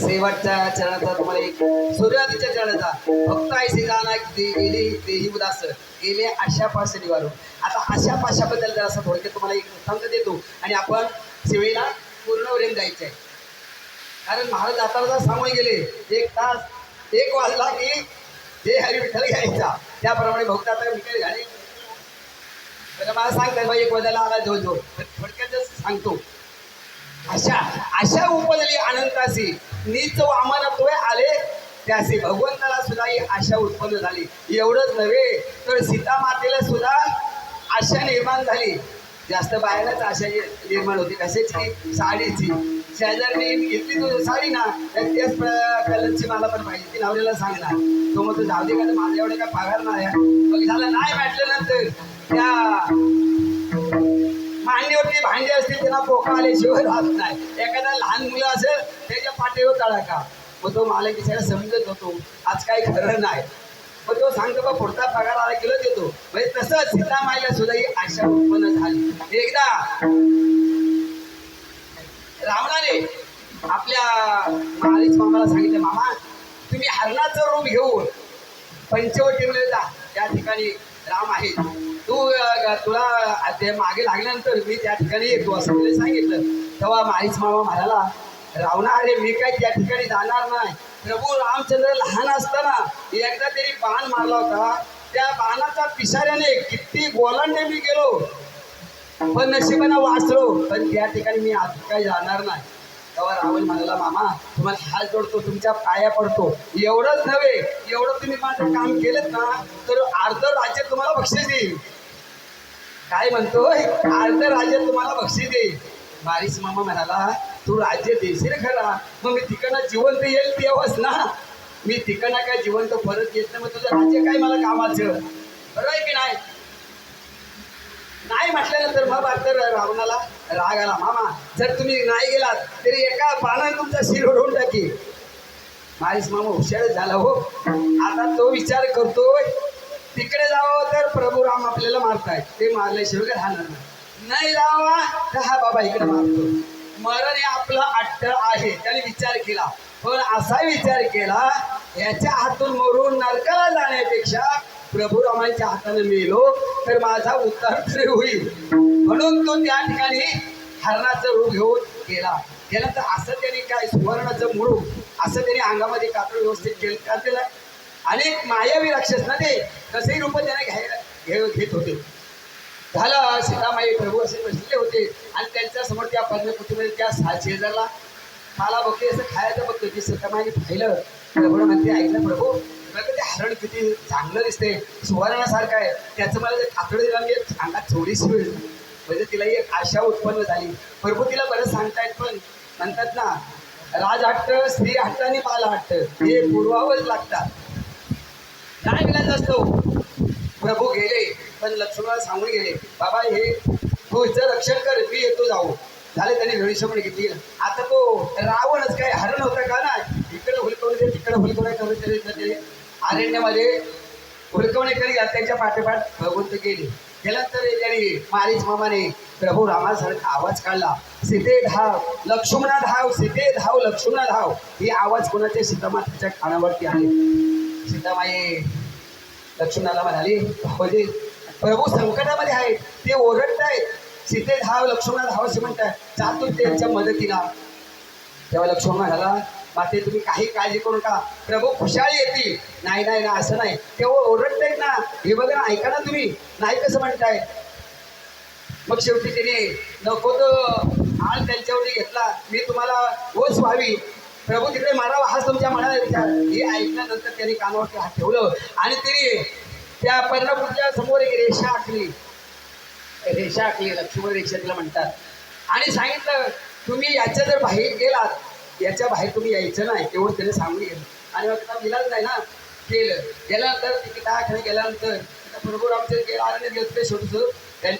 शेवटच्या चरणाचा तुम्हाला एक सूर्यादीच्या चरणाचा. फक्त ऐशी जाणार गेली तेही उदास. गेले आशा पाश निवारून आता आशा पाशाबद्दल जर असं थोडक्यात तुम्हाला एक वृत्तांत देतो आणि आपण सेवेला पूर्ण वरेन जायचं आहे. कारण महाराज जाताना सांगून गेले. एक तास एक वाजला की जे हरी विठ्ठल घ्यायचा. त्याप्रमाणे भक्त आता विठ्ठल घाले तर मला सांगतात बाई एक वाजायला आला जो जो थोडक्यातच सांगतो अशा अशा उपजली अनंतासी नीच वामनत्व आले. त्याचे भगवंताला सुद्धा ही आशा उत्पन्न झाली. एवढंच नव्हे तर सीता मातेला सुद्धा आशा निर्माण झाली. जास्त बाहेरच आशा निर्माण होती. कशाची साडीची. शेजारने घेतली तू साडी ना तर त्याच कलरची मला पण पाहिजे ती नवऱ्याला सांगणार तो मग तू जाऊ दे का माझा एवढे काय पगार नाही मग झालं नाही म्हटल्यानंतर त्या मांडीवरती भांडी असतील त्यांना पोका आल्याशिवाय राहत नाही. एखादा लहान मुलं असेल त्याच्या पाठीवर तळा का मग तो मला बिचारा समजत होतो आज काही खरं नाही. मग तो सांगतो बा पुढचा पगार आला किलो देतो. म्हणजे तसंच सीता माईला सुद्धा ही आशा उत्पन्न झाली. एकदा रावणाने आपल्या महाराज मामाला सांगितलं मामा तुम्ही हरणाचं रूप घेऊन पंचवटीमध्ये जा. त्या ठिकाणी राम आहे. तू तुला ते मागे लागल्यानंतर मी त्या ठिकाणी येतो. असं सांगितलं. तेव्हा माळीच मामा म्हणाला रावणा अरे मी काय त्या ठिकाणी जाणार नाही. प्रभू रामचंद्र लहान असताना एकदा तरी बाण मारला होता. त्या बाणाच्या पिसाऱ्याने किती गोलांडे मी गेलो पण नशिबाने वाचलो पण त्या ठिकाणी मी आज काही जाणार नाही. तेव्हा रावण म्हणाला मामा तुम्हाला हात जोडतो तुमच्या पाया पडतो. एवढंच नव्हे एवढं तुम्ही माझं काम केलं ना तर अर्ध राज्य तुम्हाला बक्षीस देईल. काय म्हणतोय अर्ध राज्य तुम्हाला बक्षीस देईल. बारीस मामा म्हणाला तू राज्य देशील खरा मग मी तिकडनं जिवंत येईल तेव्हाच ना. मी तिकडनं काय जिवंत परत येत नाही मग तुझं राज्य काय मला कामाचं? बरोबर आहे की नाही? नाही म्हटल्यानंतर बाबा तर रावणाला राग आला मामा जर तुम्ही नाही गेलात तरी एका पानाने तुमचा शिर ओढवून टाकी. मारीस मामा हुशारच झाला हो. आता तो विचार करतोय. तिकडे जावं तर प्रभू राम आपल्याला मारतायत. ते मारल्याशिवाय काय राहणार नाही. नाही जावा तर हा बाबा इकडे मारतो. मरण हे आपलं अट्ट आहे. त्याने विचार केला. पण असा विचार केला याच्या हातून मरून नरकाला जाण्यापेक्षा प्रभू रामांच्या हाताने मेलो तर माझा उद्धार तरी होईल. म्हणून तो त्या ठिकाणी हरणाचं रूप घेऊन गेला. गेल्यानंतर असं त्यांनी काय सुवर्णाचं मुळू असं त्यांनी अंगामध्ये कापड व्यवस्थित केलं का त्याला अनेक मायावी राक्षस ना ते कसंही रूप त्याने घ्यायला घेत होते. झालं. सीतामाई प्रभू असे बसलेले होते आणि त्यांच्यासमोर त्या पद्मकुटीमध्ये त्या सा शेजारला मला बघते असं खायचं बघतो की सीतामाईने पाहिलं. प्रभू म्हणते ऐकलं प्रभू ते हरण किती चांगलं दिसते सुवर्णासारखं आहे. त्याचं मला जर कातडं दिला म्हणजे अंगात थोडीशी वेळ म्हणजे तिला एक आशा उत्पन्न झाली. प्रभू तिला बरं सांगतायत पण म्हणतात ना राज हट्ट स्त्री हट्ट आणि बाल हट्ट हे पुरवावंच लागतात. काय विलाज असतो? प्रभू गेले. पण लक्ष्मणाला सांगून गेले बाबा हे तू रक्षण कर मी येतो जाऊ झाले त्यांनी वेळीसमोर घेतली. आता तो रावणच काय हरण होता का ना इकडे हुलकवणे ते तिकडे हुलकवणे करून ते अरण्यामध्ये हुलकवणे करी त्यांच्या पाठोपाठ भगवंत गेले. गेल्यानंतर त्यांनी मारीच मामाने प्रभू रामासारखा आवाज काढला सीते धाव लक्ष्मणा धाव सीते धाव लक्ष्मणा धाव. ही आवाज कोणाच्या? सीतामातेच्या कानावरती आले सीतामाई लक्ष्मणाला म्हणाली भाऊजी प्रभू संकटामध्ये आहेत ते ओरडतायत सीते धाव लक्ष्मणा धाव असे म्हणतात जातो त्यांच्या मदतीला. तेव्हा लक्ष्मण म्हणाला माते तुम्ही काही काळजी करू नका. प्रभू खुशाळी येतील. नाही नाही ना असं नाही. तेव्हा ओरडतायत ना. हे बघा ऐका ना तुम्ही. नाही कसं म्हणताय? मग शेवटी तिने नको तो आळ त्यांच्यावरती घेतला. मी तुम्हाला ओस व्हावी. प्रभू तिकडे मारावा हाच तुमच्या मनाला विचार. हे ऐकल्यानंतर त्यांनी कानावरती हात ठेवलं आणि तिने त्या पर्णपूरच्या समोर एक रेषा आखली. रेषा आखली लक्ष्मण रेषा तिला म्हणतात. आणि सांगितलं तुम्ही याच्या जर बाहेर गेलात याच्या बाहेर तुम्ही यायचं नाही. एवढं त्याने सांगून गेलं आणि मग त्याला विलाज नाही ना केलं. गेल्यानंतर तिथे दहा गेल्यानंतर प्रभू बरोबर आमचं गेलं आनंद गेलं ते त्यांचं